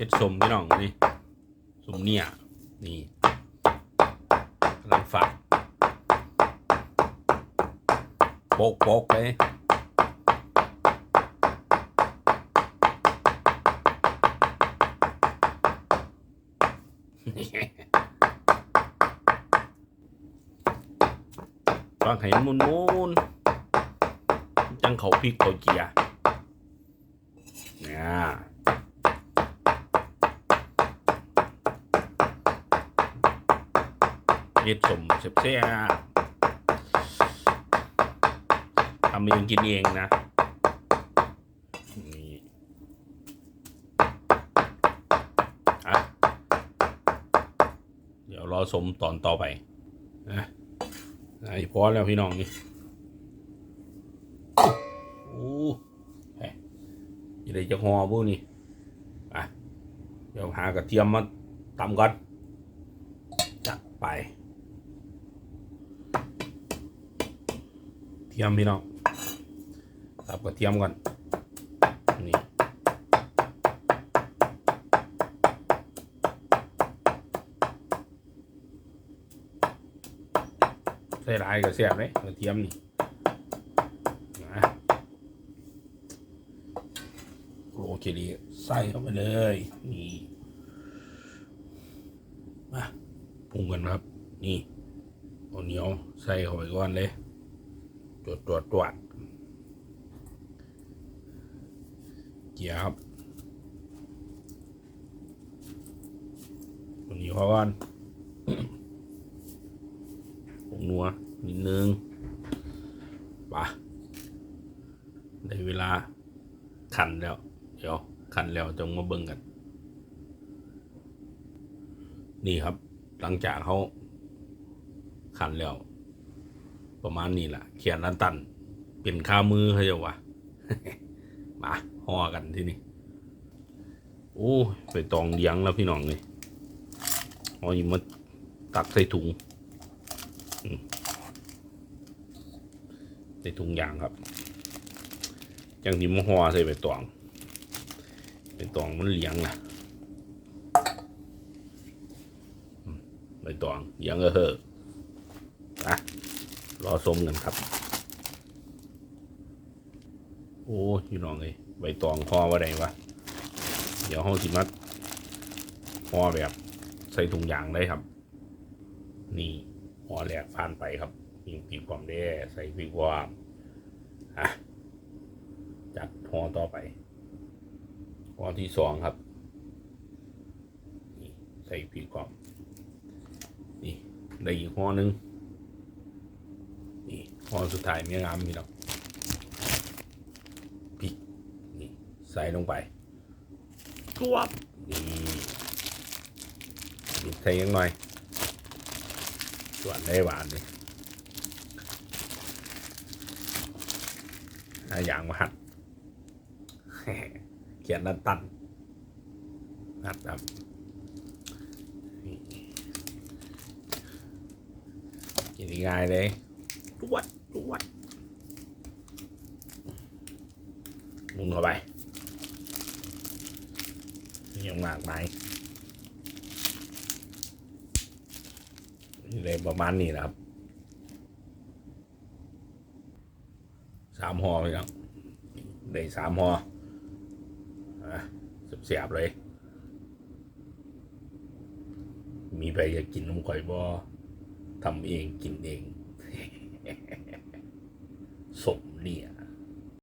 เฮ็ดสมพี่น้องนี่สมเนี่ยนี่กำลังฝักโปกโปกไปฟังให้มุนมุนจังเขาพริกเขาเจียเนี่ย เฮ็ดสมเสียบเสียทำเองกินเองนะนี่อะเดี๋ยวรอสมตอนต่อไปนะไอ้พอแล้วพี่น้องนี่โอ้เฮ้ยยังได้จะหอบุนี่อะเดี๋ยวหากระเทียมมาตำก่อนจัดไป ทียมพี่น้องตับกระเทียมก่อนนี่ใส่หลายก็แซ่บเลยกระเทียมนี่นะโอเคดีใส่เข้าไปเลย นี่มาปรุงกันครับ นี่เอาเหนียวใส่เข้าไปก่อนเลย ตรวจตรวจตรวจเกียร์ครับตัวนี้พอก่อนผงนัวนิดนึงปะได้เวลาขันแล้ว เดี๋ยวขันแล้วจะมาเบิ่งกัน นี่ครับ หลังจากเขาขันแล้ว ประมาณนี้แหละเขียนลันตัน เป็นข้ามือเขาจะวะมาห่อกันที่นี่โอ้ไปตองเลี้ยงแล้วพี่น้องเลยเอ๋อยิมาตักใส่ถุงใส่ถุงยางครับจังที่มาห่อใส่ใบตองใบตองมันเลี้ยงนะอืมใบตองเลี้ยงเออเหอะนะ รอสมกันครับ โอ้ยพี่น้องเลยใบตองห่อว่าไดวะ เดี๋ยวห้องสิมัดห่อแบบใส่ถุงยางได้ครับ นี่ห่อแหลกผ่านไปครับมีปีกความแด้ใส่ปีกความอะจัดห่อต่อไปห่อที่สองครับนี่ใส่ปีกความนี่ได้อีกห่อหนึ่ง พอสุดท้ายเมียงามพี่น้องพริกนี่ใส่ลงไปกวบนี่นี่ใส่ยังหน่อย ส่วนได้หวานเลยหาอย่างมาหัดเขียนนันตันหัดครับนี่กินง่ายเลยจวด จวดมุนเข้าไปยังมากไหมนี่เลยประมาณนี้นะครับสามห่อพี่น้องได้สามห่ออะเสียบเลย มีไปอยากกินนมข่อยบ่ทำเองกินเอง สมเนี่ย